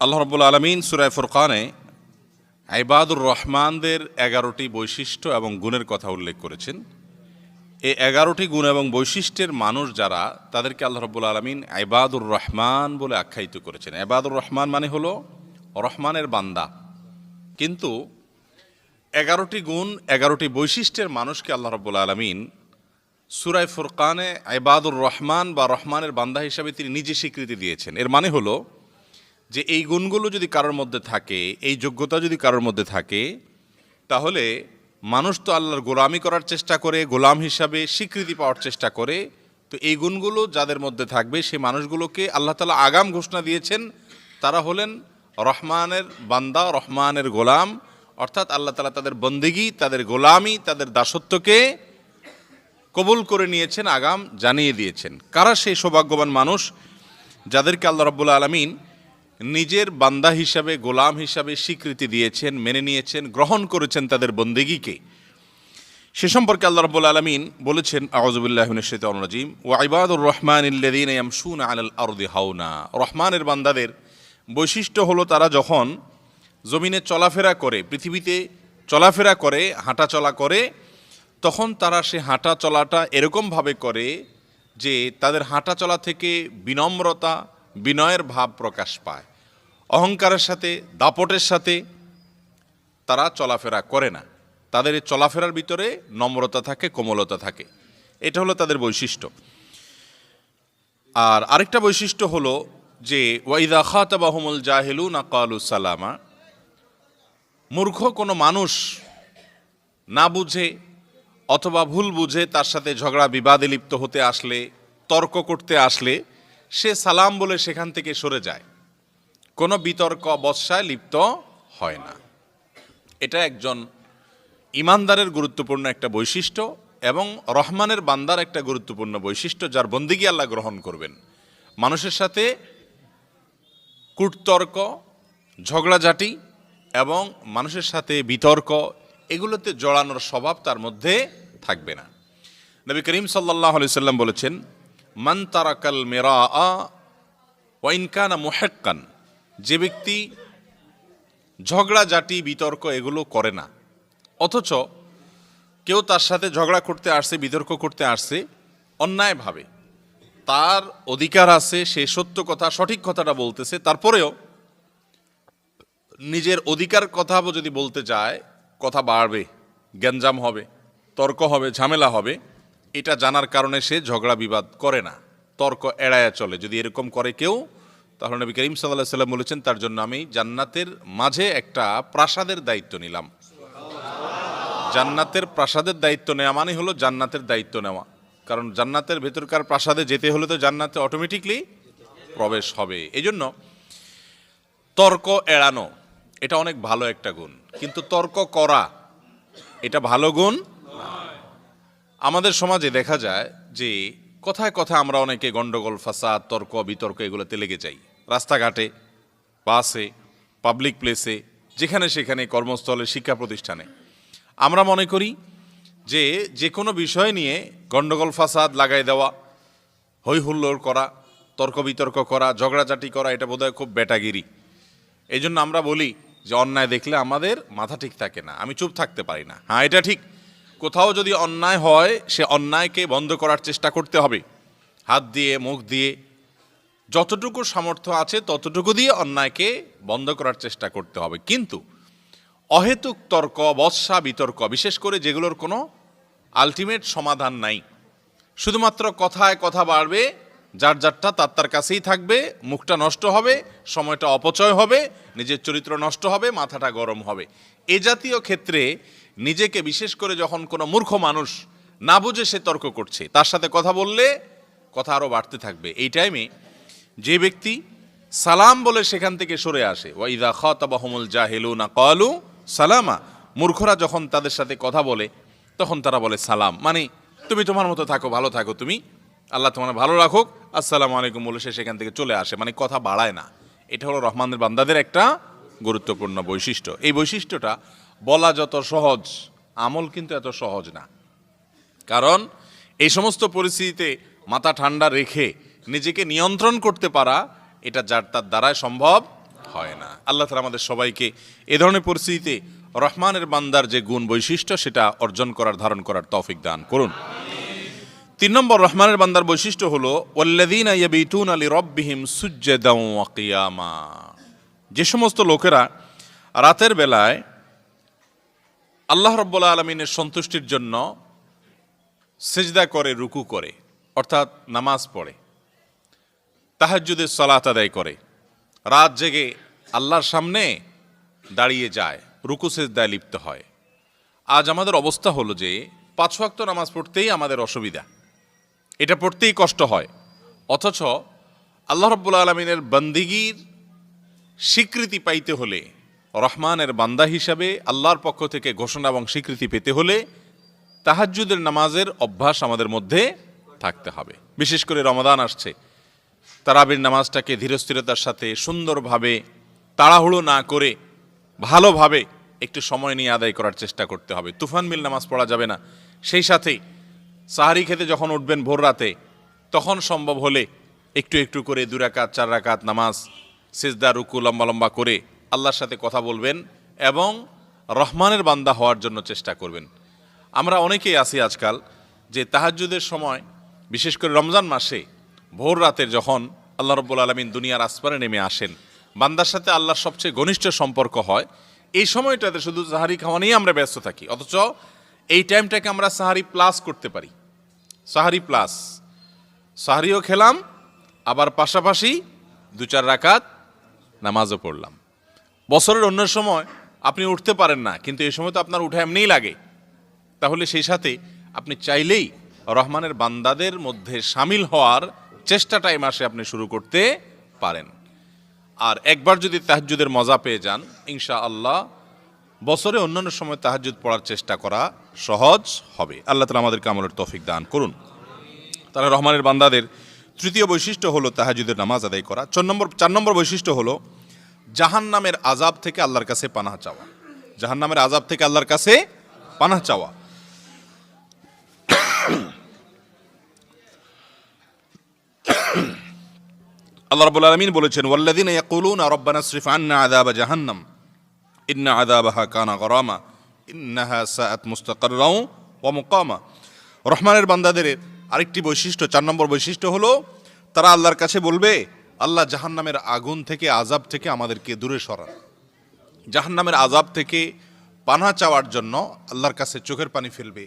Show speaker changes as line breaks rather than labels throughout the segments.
আল্লাহ রব্বুল আলমিন সুরায় ফুরকানে আইবাদুর রহমানদের এগারোটি বৈশিষ্ট্য এবং গুণের কথা উল্লেখ করেছেন। এই এগারোটি গুণ এবং বৈশিষ্ট্যের মানুষ যারা, তাদেরকে আল্লাহ রব্বুল আলমিন আইবাদুর রহমান বলে আখ্যায়িত করেছেন। আইবাদুর রহমান মানে হলো রহমানের বান্দা। কিন্তু এগারোটি গুণ, এগারোটি বৈশিষ্ট্যের মানুষকে আল্লাহ রব্বুল আলমিন সুরায় ফুরকানে আইবাদুর রহমান বা রহমানের বান্দা হিসাবে তিনি নিজে স্বীকৃতি দিয়েছেন। এর মানে হলো যে এই গুণগুলো যদি কারোর মধ্যে থাকে, এই যোগ্যতা যদি কারোর মধ্যে থাকে, তাহলে মানুষ তো আল্লাহর গোলামি করার চেষ্টা করে, গোলাম হিসাবে স্বীকৃতি পাওয়ার চেষ্টা করে। তো এই গুণগুলো যাদের মধ্যে থাকবে, সেই মানুষগুলোকে আল্লাহ তালা আগাম ঘোষণা দিয়েছেন, তারা হলেন রহমানের বান্দা, রহমানের গোলাম। অর্থাৎ আল্লাহ তালা তাদের বন্দিগি, তাদের গোলামি, তাদের দাসত্বকে কবুল করে নিয়েছেন, আগাম জানিয়ে দিয়েছেন। কারা সেই সৌভাগ্যবান মানুষ? যাদেরকে আল্লাহ রব্বুল আলমিন নিজের বান্দা হিসাবে, গোলাম হিসাবে স্বীকৃতি দিয়েছেন, মেনে নিয়েছেন, গ্রহণ করেছেন তাদের বন্দেগীকে। সে সম্পর্কে আল্লাহ রব্বুল আলমিন বলেছেন আউজবুল্লাহিম ও আইবাদুর রহমান আরদি হাউনা রহমানের বান্দাদের বৈশিষ্ট্য হলো তারা যখন জমিনে চলাফেরা করে, পৃথিবীতে চলাফেরা করে হাঁটা চলা করে, তখন তারা সে হাঁটা চলাটা এরকমভাবে করে যে তাদের হাঁটা চলা থেকে বিনম্রতা বিনয়ের ভাব প্রকাশ পায়। অহংকারের সাথে, দাপটের সাথে তারা চলাফেরা করে না। তাদের এই চলাফেরার ভিতরে নম্রতা থাকে, কোমলতা থাকে। এটা হলো তাদের বৈশিষ্ট্য। আর আরেকটা বৈশিষ্ট্য হলো যে, ওয়াইদা খাতাবাহমুল জাহেলু না কালু সালামা, মূর্খ কোনো মানুষ না বুঝে অথবা ভুল বুঝে তার সাথে ঝগড়া বিবাদে লিপ্ত হতে আসলে, তর্ক করতে আসলে সে সালাম বলে সেখান থেকে সরে যায়। কোনো বিতর্ক, বৎসায় লিপ্ত হয় না। এটা একজন ইমানদারের গুরুত্বপূর্ণ একটা বৈশিষ্ট্য এবং রহমানের বান্দার একটা গুরুত্বপূর্ণ বৈশিষ্ট্য যার বন্দিগি আল্লাহ গ্রহণ করবেন। মানুষের সাথে কূটতর্ক, ঝগড়াঝাটি এবং মানুষের সাথে বিতর্ক, এগুলোতে জড়ানোর স্বভাব তার মধ্যে থাকবে না। নবী করিম সাল্লাহ সাল্লাম বলেছেন মান তারাকাল মেরা ওয়াইনকানা মোহেক্কান, যে ব্যক্তি ঝগড়া জাটি বিতর্ক এগুলো করে না। অথচ কেউ তার সাথে ঝগড়া করতে আসছে, বিতর্ক করতে আসছে, অন্যায়ভাবে। তার অধিকার আছে, সে সত্য কথা, সঠিক কথাটা বলতেছে। তারপরেও নিজের অধিকার কথা যদি বলতে যায়, কথা বাড়বে, গ্যাঞ্জাম হবে, তর্ক হবে, ঝামেলা হবে। এটা জানার কারণে সে ঝগড়া বিবাদ করে না। তর্ক এড়ায়া চলে। যদি এরকম করে কেউ, তাহলে নবী করিম সাল্লাহ সাল্লাম বলেছেন, তার জন্য আমি জান্নাতের মাঝে একটা প্রাসাদের দায়িত্ব নিলাম। জান্নাতের প্রাসাদের দায়িত্ব নেওয়া মানে হলো জান্নাতের দায়িত্ব নেওয়া। কারণ জান্নাতের ভেতরকার প্রাসাদে যেতে হলে তো জান্নাতে অটোমেটিকলি প্রবেশ হবে। এই জন্য তর্ক এড়ানো, এটা অনেক ভালো একটা গুণ। কিন্তু তর্ক করা, এটা ভালো গুণ আমাদের সমাজে দেখা যায় যে কথায় কথা আমরা অনেকে গন্ডগোল, ফাসাদ, তর্ক, বিতর্ক এগুলোতে লেগে যাই। রাস্তাঘাটে, বাসে পাবলিক প্লেসে যেখানে সেখানে, কর্মস্থলে, শিক্ষা প্রতিষ্ঠানে। আমরা মনে করি যে যে কোনো বিষয় নিয়ে গন্ডগোল, ফাসাদ লাগাই দেওয়া হই হুল্লোড় করা, তর্ক বিতর্ক করা, ঝগড়াঝাটি করা, এটা বোধহয় খুব বেটাগিরি এই জন্য আমরা বলি যে অন্যায় দেখলে আমাদের মাথা ঠিক থাকে না, আমি চুপ থাকতে পারি না। হ্যাঁ এটা ঠিক। কোথাও যদি অন্যায় হয়, সে অন্যায়কে বন্ধ করার চেষ্টা করতে হবে। হাত দিয়ে, মুখ দিয়ে যতটুকু সামর্থ্য আছে, ততটুকু দিয়ে অন্যায়কে বন্ধ করার চেষ্টা করতে হবে। কিন্তু অহেতুক তর্ক, বৎসা, বিতর্ক, বিশেষ করে যেগুলোর কোনো আলটিমেট সমাধান নাই। শুধুমাত্র কথায় কথা বাড়বে, যার যারটা তার তার কাছেই থাকবে, মুখটা নষ্ট হবে, সময়টা অপচয় হবে, নিজের চরিত্র নষ্ট হবে, মাথাটা গরম হবে। এ জাতীয় ক্ষেত্রে নিজেকে বিশেষ করে যখন কোনো মূর্খ মানুষ না বুঝে সে তর্ক করছে, তার সাথে কথা বললে কথা আরও বাড়তে থাকবে। এই টাইমে যে ব্যক্তি সালাম বলে সেখান থেকে সরে আসে। ওয়াইদা খাতাবাহমুল জাহেলু না কলু সালামা। মূর্খরা যখন তাদের সাথে কথা বলে, তখন তারা বলে সালাম। মানে তুমি তোমার মতো থাকো, ভালো থাকো তুমি। আল্লাহ তোমার ভালো রাখুক। আসসালামু আলাইকুম বলে সে সেখান থেকে চলে আসে। মানে কথা বাড়ায় না। এটা হলো রহমানের বান্দাদের একটা গুরুত্বপূর্ণ বৈশিষ্ট্য। এই বৈশিষ্ট্যটা বলা যত সহজ, আমল কিন্তু এত সহজ না। কারণ এই সমস্ত পরিস্থিতিতে মাথা ঠান্ডা রেখে নিজেকে নিয়ন্ত্রণ করতে পারা, এটা যার তার দ্বারাই সম্ভব হয় না। আল্লাহ তালা আমাদের সবাইকে এ ধরনের পরিস্থিতিতে রহমানের বান্দার যে গুণ বৈশিষ্ট্য, সেটা অর্জন করার, ধারণ করার তৌফিক দান করুন। তিন নম্বর রহমানের বান্দার বৈশিষ্ট্য হলো, ওয়াল্লাযীনা ইয়াবিতুন আলি রব্বিহিম সুজ্জাদাও ওয়া কিয়ামা। যে সমস্ত লোকেরা রাতের বেলায় আল্লাহ রব্বুল আলমিনের সন্তুষ্টির জন্য সেজদা করে, রুকু করে, অর্থাৎ নামাজ পড়ে তাহাজ্জুদের সালাত আদায় করে, রাত জেগে আল্লাহর সামনে দাঁড়িয়ে যায়, রুকু সেজদায় লিপ্ত হয়। আজ আমাদের অবস্থা হলো যে পাঁচ ওয়াক্ত নামাজ পড়তেই আমাদের অসুবিধা। এটা পড়তেই কষ্ট হয়। অথচ আল্লাহ রব্বুল আলমিনের বন্দিগির স্বীকৃতি পাইতে হলে রহমানের বান্দা হিসাবে আল্লাহর পক্ষ থেকে ঘোষণা এবং স্বীকৃতি পেতে হলে তাহাজ্জুদের নামাজের অভ্যাস আমাদের মধ্যে থাকতে হবে। বিশেষ করে রমাদান আসছে। তারাবির নামাজটাকে ধীরস্থিরতার সাথে সুন্দরভাবে তাড়াহুড়ো না করে ভালোভাবে একটু সময় নিয়ে আদায় করার চেষ্টা করতে হবে। তুফান মিল নামাজ পড়া যাবে না। সেই সাথে সাহারি খেতে যখন উঠবেন ভোর রাতে, তখন সম্ভব হলে একটু একটু করে দুরাকাত, চার রাকাত নামাজ, সেজদা, রুকু লম্বা লম্বা করে আল্লাহর সাথে কথা বলবেন এবং রহমানের বান্দা হওয়ার জন্য চেষ্টা করবেন। আমরা অনেকেই আছি আজকাল যে তাহাজ্জুদের সময়, বিশেষ করে রমজান মাসে, ভোর রাতের যখন আল্লাহ রব্বুল আলমিন দুনিয়ার আসপারে নেমে আসেন, বান্দার সাথে আল্লাহর সবচেয়ে ঘনিষ্ঠ সম্পর্ক হয়, এই সময়টাতে শুধু সাহারি খাওয়া নিয়ে আমরা ব্যস্ত থাকি, অথচ এই টাইমটাকে আমরা সাহারি প্লাস করতে পারি। সাহারি প্লাস। সাহারিও খেলাম, আবার পাশাপাশি দু চার রাকাত নামাজও পড়লাম। বছরের অন্য সময় আপনি উঠতে পারেন না, কিন্তু এই সময় তো আপনার উঠা এমনিই লাগে। তাহলে সেই সাথে আপনি চাইলেই রহমানের বান্দাদের মধ্যে সামিল হওয়ার চেষ্টাটা এই মাসে আপনি শুরু করতে পারেন। আর একবার যদি তাহাজ্জুদের মজা পেয়ে যান ইনশা আল্লাহ বছরে অন্যান্য সময় তাহাজ্জুদ পড়ার চেষ্টা করা সহজ হবে। আল্লাহ তালা আমাদেরকে আমলের তফিক দান করুন। তাহলে রহমানের বান্দাদের তৃতীয় বৈশিষ্ট্য হলো তাহাজুদের নামাজ আদায় করা। চার নম্বর চার নম্বর বৈশিষ্ট্য হলো জাহান নামের আজাব থেকে আল্লাহর কাছে পানাহ চাওয়া। জাহান নামের আজাব থেকে আল্লাহর কাছে পানাহ চাওয়া। আল্লাহ রাব্বুল আলামিন বলেছেন, ওয়াল্লাযিনা ইয়াকুলুনা রব্বানা ইসরিফ আন্না আযাবা জাহান্নাম। ইন্না আযাবাহা কানা গরামা। ইন্নাহা সাআত মুস্তাকাররাও ওয়া মুকামা। রহমানের বান্দাদের আরেকটি বৈশিষ্ট্য, চার নম্বর বৈশিষ্ট্য হলো, তারা আল্লাহর কাছে বলবে আল্লাহ জাহান্নামের আগুন থেকে আজাব থেকে আমাদেরকে দূরে সরান। জাহান্নামের আজাব থেকে পানা চাওয়ার জন্য আল্লাহর কাছে চোখের পানি ফেলবে।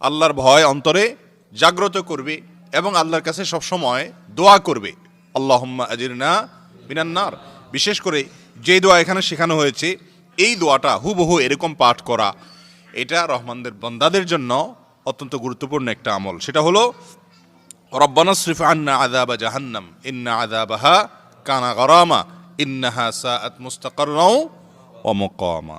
আল্লাহর ভয় অন্তরে জাগ্রত করবে এবং আল্লাহর কাছে সবসময় দোয়া করবে। আল্লাহম্মা আজিরনা মিনান্নার বিশেষ করে যে দোয়া এখানে শেখানো হয়েছে, এই দোয়াটা হুবহু এরকম পাঠ করা, এটা রহমানদের বন্দাদের জন্য অত্যন্ত গুরুত্বপূর্ণ একটা আমল। সেটা হলো রব্বানা শ্রীফ আন্না আদাবা জাহান্নাম, ইন্না আদাবাহা কানা গরামা, ইন্নাহা সাআত মুস্তাকাররাও ওয়া মুকামা।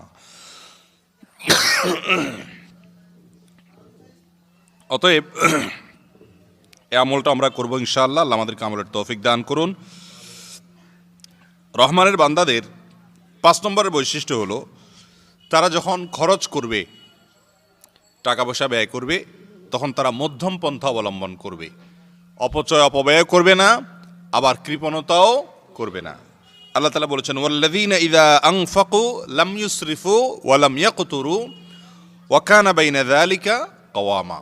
অতএব, এই আমলটা আমরা করব ইনশাআল্লাহ, আল্লাহ আমাদেরকে আমলের তৌফিক দান করুন। রহমানের বান্দাদের পাঁচ নম্বরের বৈশিষ্ট্য হলো, তারা যখন খরচ করবে, টাকা পয়সা ব্যয় করবে, তখন তারা মধ্যম পন্থা অবলম্বন করবে। অপচয়, অপব্যয় করবে না, আবার কৃপণতাও করবে না। আল্লাহ তালা বলেছেন, ওয়াল্লাযীনা ইযা আনফাকু লাম ইউসরিফু ওয়া লাম ইয়াকতুরু ওয়া কানা বাইনা যালিকা কাওয়ামা।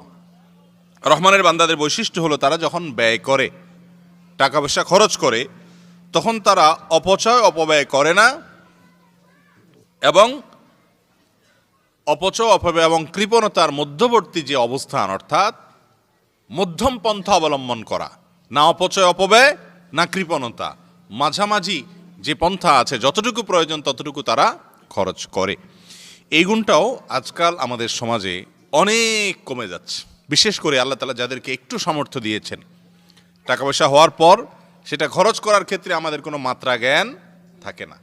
রহমানের বান্দাদের বৈশিষ্ট্য হলো, তারা যখন ব্যয় করে টাকা পয়সা খরচ করে, তখন তারা অপচয়, অপব্যয় করে না এবং অপচয়, অপব্যয় এবং কৃপণতার মধ্যবর্তী যে অবস্থান, অর্থাৎ মধ্যম পন্থা অবলম্বন করা। না অপচয় অপব্যয়, না কৃপণতা। মাঝামাঝি যে পন্থা আছে, যতটুকু প্রয়োজন ততটুকু তারা খরচ করে। এই গুণটাও আজকাল আমাদের সমাজে অনেক কমে যাচ্ছে। বিশেষ করে আল্লাহ তালা যাদেরকে একটু সামর্থ্য দিয়েছেন টাকা পয়সা হওয়ার পর সেটা খরচ করার ক্ষেত্রে আমাদের কোনো মাত্রা জ্ঞান থাকে না।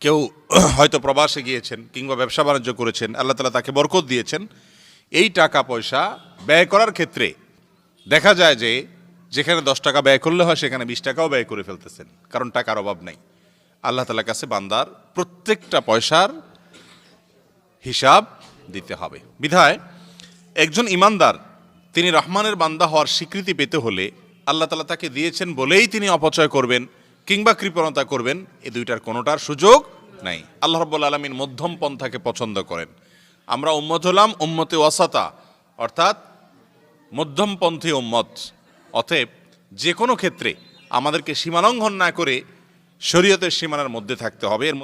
কেউ হয়তো প্রবাসে গিয়েছেন কিংবা ব্যবসা বাণিজ্য করেছেন, আল্লাহ তালা তাকে বরকত দিয়েছেন। এই টাকা পয়সা ব্যয় করার ক্ষেত্রে দেখা যায় যে যেখানে দশ টাকা ব্যয় করলে হয়, সেখানে বিশ টাকাও ব্যয় করে ফেলতেছেন, কারণ টাকার অভাব নাই। আল্লাহ তালার কাছে বান্দার প্রত্যেকটা পয়সার হিসাব দিতে হবে। বিধায় একজন ইমানদার, তিনি রহমানের বান্দা হওয়ার স্বীকৃতি পেতে হলে আল্লাহ তালা তাকে দিয়েছেন বলেই তিনি অপচয় করবেন কিংবা কৃপণতা করবেন, এ দুইটার কোনোটার সুযোগ নাই। আল্লাহ রব্বুল আলমিন মধ্যম পন্থাকে পছন্দ করেন। আমরা উম্মত হলাম উম্মতে ওয়াসাতা, অর্থাৎ মধ্যমপন্থী উম্মত। অতএব যে কোনো ক্ষেত্রে আমাদেরকে সীমালঙ্ঘন না করে শরীয়তের সীমানার মধ্যে থাকতে হবে। এর